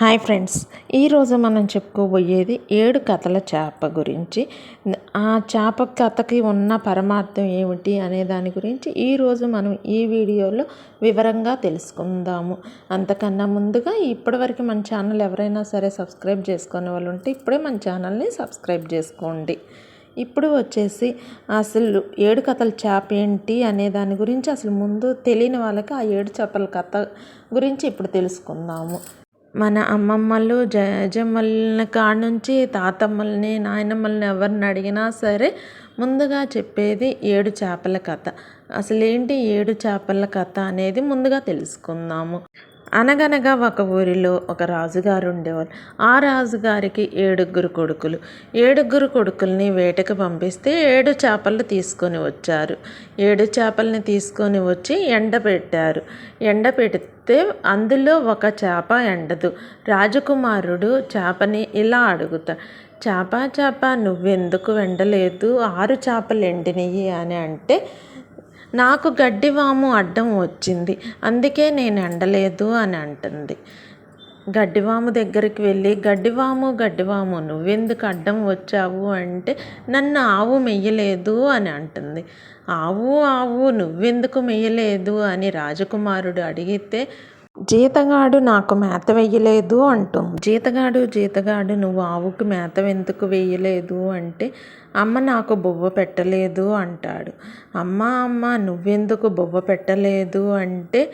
Hi friends ఈరోజు మనం చెప్పుకోబోయేది ఏడు కథల చేప గురించి. ఆ చేప కథకి ఉన్న పరమార్థం ఏమిటి అనే దాని గురించి ఈరోజు మనం ఈ వీడియోలో వివరంగా తెలుసుకుందాము. అంతకన్నా ముందుగా ఇప్పటివరకు మన ఛానల్ ఎవరైనా సరే సబ్స్క్రైబ్ చేసుకునే వాళ్ళు ఉంటే ఇప్పుడే మన ఛానల్ని సబ్స్క్రైబ్ చేసుకోండి. ఇప్పుడు వచ్చేసి అసలు ఏడు కథల చేప ఏంటి అనే దాని గురించి అసలు ముందు తెలియని వాళ్ళకి ఆ ఏడు చేపల కథ గురించి ఇప్పుడు తెలుసుకుందాము. మన అమ్మమ్మలు జజమ్మల కాడ నుంచి తాతమ్మల్ని నాయనమ్మల్ని ఎవరిని అడిగినా సరే ముందుగా చెప్పేది ఏడు చేపల కథ. అసలు ఏంటి ఏడు చేపల కథ అనేది ముందుగా తెలుసుకుందాము. అనగనగా ఒక ఊరిలో ఒక రాజుగారు ఉండేవారు ఆ రాజుగారికి ఏడుగురు కొడుకులు. ఏడుగురు కొడుకుల్ని వేటకు పంపిస్తే ఏడు చేపలు తీసుకొని వచ్చారు. ఏడు చేపల్ని తీసుకొని వచ్చి ఎండబెట్టారు ఎండబెడితే అందులో ఒక చేప ఎండదు. రాజకుమారుడు చేపని ఇలా అడుగుతా చేప చేప నువ్వెందుకు వెండలేదు ఆరు చేపలు ఎండినయ్యి అని అంటే నాకు గడ్డివాము అడ్డం వచ్చింది. అందుకే నేను ఎండలేదు అని అంటుంది. గడ్డివాము దగ్గరికి వెళ్ళి గడ్డివాము గడ్డివాము నువ్వెందుకు అడ్డం వచ్చావు? అంటే నన్ను ఆవు మెయ్యలేదు అని అంటుంది. ఆవు ఆవు నువ్వెందుకు మెయ్యలేదు? అని రాజకుమారుడు అడిగితే జీతగాడు నాకు మేత వెయ్యలేదు అంటుంది. జీతగాడు జీతగాడు నువ్వు ఆవుకు మేత ఎందుకు వెయ్యలేదు అంటే అమ్మ నాకు బొవ్వ పెట్టలేదు అంటాడు. అమ్మ అమ్మ నువ్వెందుకు బొవ్వ పెట్టలేదు అంటే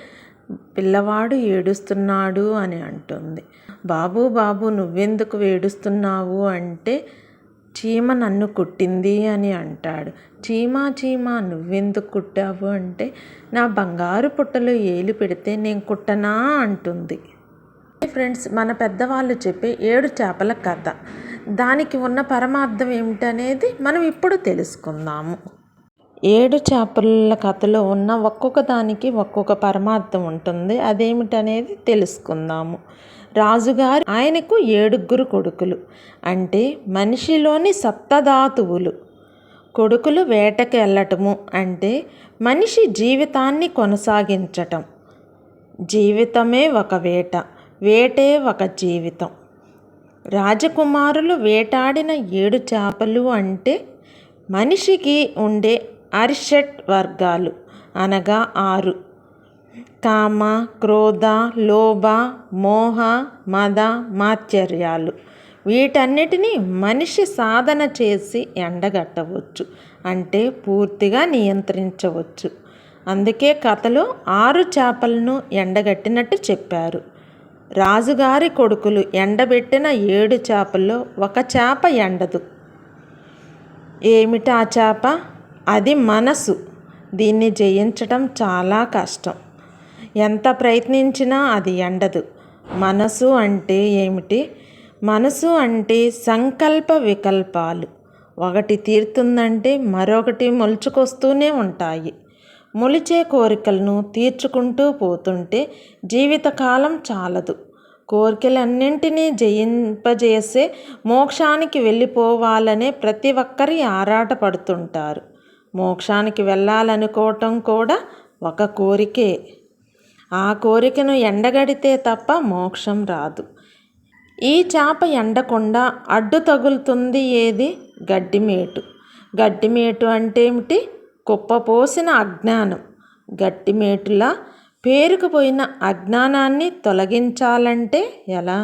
పిల్లవాడు ఏడుస్తున్నాడు అని అంటుంది. బాబు బాబు నువ్వెందుకు ఏడుస్తున్నావు అంటే చీమ నన్ను కుట్టింది అని అంటాడు. చీమా చీమ నువ్వెందుకు కుట్టావు అంటే నా బంగారు పుట్టలో ఏలు పెడితే నేను కుట్టనా అంటుంది. ఫ్రెండ్స్ మన పెద్దవాళ్ళు చెప్పే ఏడు చేపల కథ. దానికి ఉన్న పరమార్థం ఏమిటనేది మనం ఇప్పుడు తెలుసుకుందాము. ఏడు చేపల కథలో ఉన్న ఒక్కొక్క దానికి ఒక్కొక్క పరమార్థం ఉంటుంది. అదేమిటనేది తెలుసుకుందాము. రాజుగారు ఆయనకు ఏడుగురు కొడుకులు. అంటే మనిషిలోని సప్తధాతువులు. కొడుకులు వేటకి వెళ్ళటము అంటే మనిషి జీవితాన్ని కొనసాగించటం. జీవితమే ఒక వేట వేటే ఒక జీవితం. రాజకుమారులు వేటాడిన ఏడు చేపలు అంటే మనిషికి ఉండే అరిషట్ వర్గాలు అనగా ఆరు. కామ క్రోధ లోభ మోహ మద మాత్సర్యాలు వీటన్నిటినీ మనిషి సాధన చేసి ఎండగట్టవచ్చు. అంటే పూర్తిగా నియంత్రించవచ్చు. అందుకే కథలో ఆరు చేపలను ఎండగట్టినట్టు చెప్పారు. రాజుగారి కొడుకులు ఎండబెట్టిన ఏడు చేపల్లో ఒక చేప ఎండదు. ఏమిటి ఆ చేప? అది మనసు. దీన్ని జయించడం చాలా కష్టం. ఎంత ప్రయత్నించినా అది ఎండదు. మనసు అంటే ఏమిటి? మనసు అంటే సంకల్ప వికల్పాలు. ఒకటి తీరుతుందంటే మరొకటి మొలుచుకొస్తూనే ఉంటాయి. మొలిచే కోరికలను తీర్చుకుంటూ పోతుంటే జీవితకాలం చాలదు. కోరికలన్నింటినీ జయింపజేసే మోక్షానికి వెళ్ళిపోవాలనే ప్రతి ఒక్కరి ఆరాట పడుతుంటారు మోక్షానికి వెళ్ళాలనుకోవటం కూడా ఒక కోరికే. ఆ కోరికను ఎండగడితే తప్ప మోక్షం రాదు. ఈ చేప ఎండకుండా అడ్డు తగులుతుంది ఏది? గడ్డిమేటు. గడ్డిమేటు అంటే ఏమిటి? కుప్పపోసిన అజ్ఞానం. గట్టిమేటులా పేరుకుపోయిన అజ్ఞానాన్ని తొలగించాలంటే ఎలా?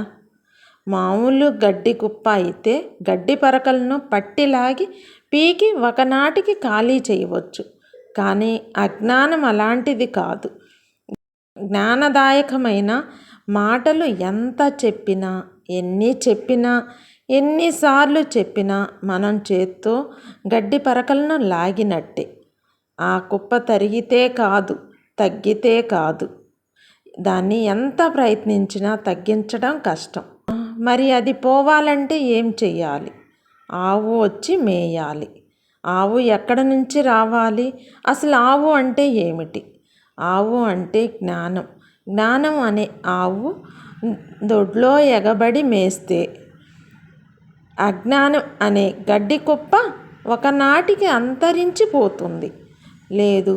మామూలు గడ్డి కుప్ప అయితే గడ్డి పరకలను పట్టిలాగి పీకి ఒకనాటికి ఖాళీ చేయవచ్చు. కానీ అజ్ఞానం అలాంటిది కాదు. జ్ఞానదాయకమైన మాటలు ఎంత చెప్పినా ఎన్ని చెప్పినా ఎన్నిసార్లు చెప్పినా మనం చేత్తో గడ్డి పరకలను లాగినట్టే. ఆ కుప్ప తరిగితే కాదు తగ్గితే కాదు. దాన్ని ఎంత ప్రయత్నించినా తగ్గించడం కష్టం. మరి అది పోవాలంటే ఏం చెయ్యాలి? ఆవు వచ్చి మేయాలి. ఆవు ఎక్కడ నుంచి రావాలి? అసలు ఆవు అంటే ఏమిటి? ఆవు అంటే జ్ఞానం. జ్ఞానం అనే ఆవు దొడ్లో ఎగబడి మేస్తే. అజ్ఞానం అనే గడ్డి కుప్ప ఒకనాటికి అంతరించిపోతుంది లేదు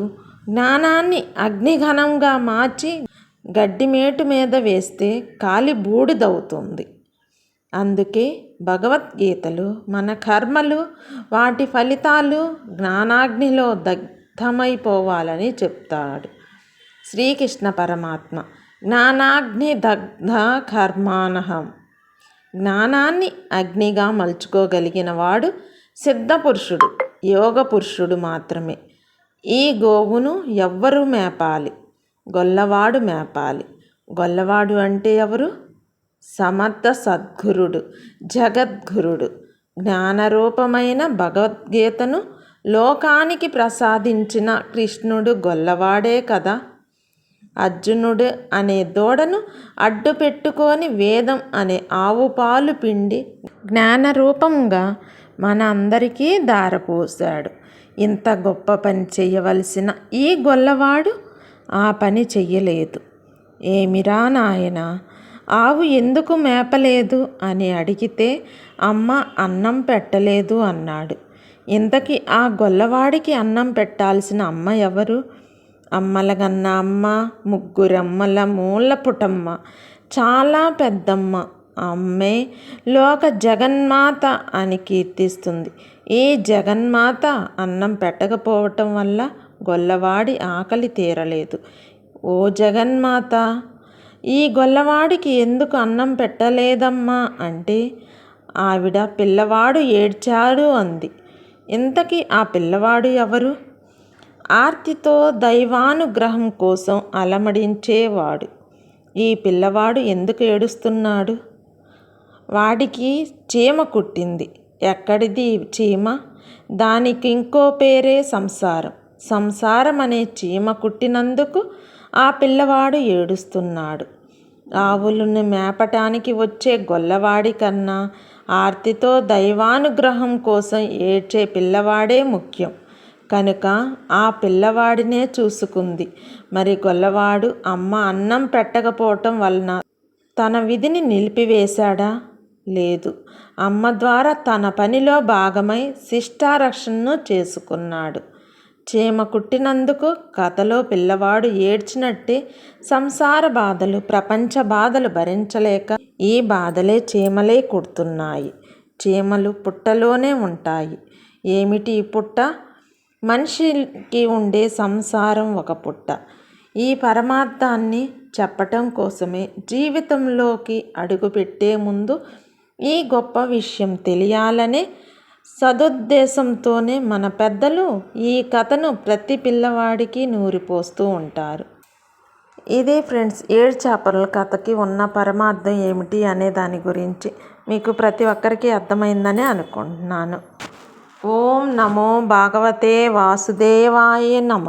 జ్ఞానాన్ని అగ్నిఘనంగా మార్చి గడ్డిమేటు మీద వేస్తే కాలి బూడిదవుతుంది. అందుకే భగవద్గీతలు మన కర్మలు వాటి ఫలితాలు జ్ఞానాగ్నిలో దగ్ధమైపోవాలని చెప్తాడు. శ్రీకృష్ణ పరమాత్మ. జ్ఞానాగ్ని దగ్ధ కర్మానహం జ్ఞానాన్ని అగ్నిగా మలుచుకోగలిగిన వాడు సిద్ధపురుషుడు యోగ పురుషుడు మాత్రమే. ఈ గోవును ఎవ్వరు మేపాలి గొల్లవాడు మేపాలి. గొల్లవాడు అంటే ఎవరు? సమర్థ సద్గురుడు జగద్గురుడు. జ్ఞానరూపమైన భగవద్గీతను లోకానికి ప్రసాదించిన కృష్ణుడు గొల్లవాడే కదా. అర్జునుడు అనే దూడను అడ్డు పెట్టుకొని వేదం అనే ఆవు పాలు పిండి జ్ఞానరూపంగా మన అందరికీ దారపోశాడు ఇంత గొప్ప పని చేయవలసిన ఈ గొల్లవాడు ఆ పని చెయ్యలేదు. ఏమిరా నాయన ఆవు ఎందుకు మేపలేదు అని అడిగితే అమ్మ అన్నం పెట్టలేదు అన్నాడు. ఇంతకీ ఆ గొల్లవాడికి అన్నం పెట్టాల్సిన అమ్మ ఎవరు? అమ్మలగన్న అమ్మ ముగ్గురమ్మల మూల పుటమ్మ చాలా పెద్దమ్మ. అమ్మే లోక జగన్మాత అని కీర్తిస్తుంది. ఈ జగన్మాత అన్నం పెట్టకపోవటం వల్ల గొల్లవాడి ఆకలి తీరలేదు. ఓ జగన్మాత ఈ గొల్లవాడికి ఎందుకు అన్నం పెట్టలేదమ్మా? అంటే ఆవిడ పిల్లవాడు ఏడ్చాడు అంది. ఇంతకీ ఆ పిల్లవాడు ఎవరు? ఆర్తితో దైవానుగ్రహం కోసం అలమడించేవాడు. ఈ పిల్లవాడు ఎందుకు ఏడుస్తున్నాడు? వాడికి చీమ కుట్టింది. ఎక్కడిది చీమ? దానికి ఇంకో పేరే సంసారం. సంసారం అనే చీమ కుట్టినందుకు ఆ పిల్లవాడు ఏడుస్తున్నాడు. ఆవులను మేపటానికి వచ్చే గొల్లవాడి కన్నా ఆర్తితో దైవానుగ్రహం కోసం ఏడ్చే పిల్లవాడే ముఖ్యం. కనుక ఆ పిల్లవాడినే చూసుకుంది. మరి గొల్లవాడు అమ్మ అన్నం పెట్టకపోవటం వలన తన విధిని నిలిపివేశాడా? లేదు. అమ్మ ద్వారా తన పనిలో భాగమై శిష్టారక్షణను చేసుకున్నాడు. చీమ కుట్టినందుకు కథలో పిల్లవాడు ఏడ్చినట్టే సంసార బాధలు ప్రపంచ బాధలు భరించలేక ఈ బాధలే చీమలే కుడుతున్నాయి. చీమలు పుట్టలోనే ఉంటాయి. ఏమిటి ఈ పుట్ట? మనిషికి ఉండే సంసారం ఒక పుట్ట. ఈ పరమార్థాన్ని చెప్పటం కోసమే జీవితంలోకి అడుగుపెట్టే ముందు ఈ గొప్ప విషయం తెలియాలనే సదుద్దేశంతోనే మన పెద్దలు ఈ కథను ప్రతి పిల్లవాడికి నూరిపోస్తూ ఉంటారు. ఇదే ఫ్రెండ్స్ ఏడు చేపల కథకి ఉన్న పరమార్థం ఏమిటి అనే దాని గురించి మీకు ప్రతి ఒక్కరికి అర్థమైందని అనుకుంటున్నాను. ఓం నమో భాగవతే వాసుదేవాయ నమ.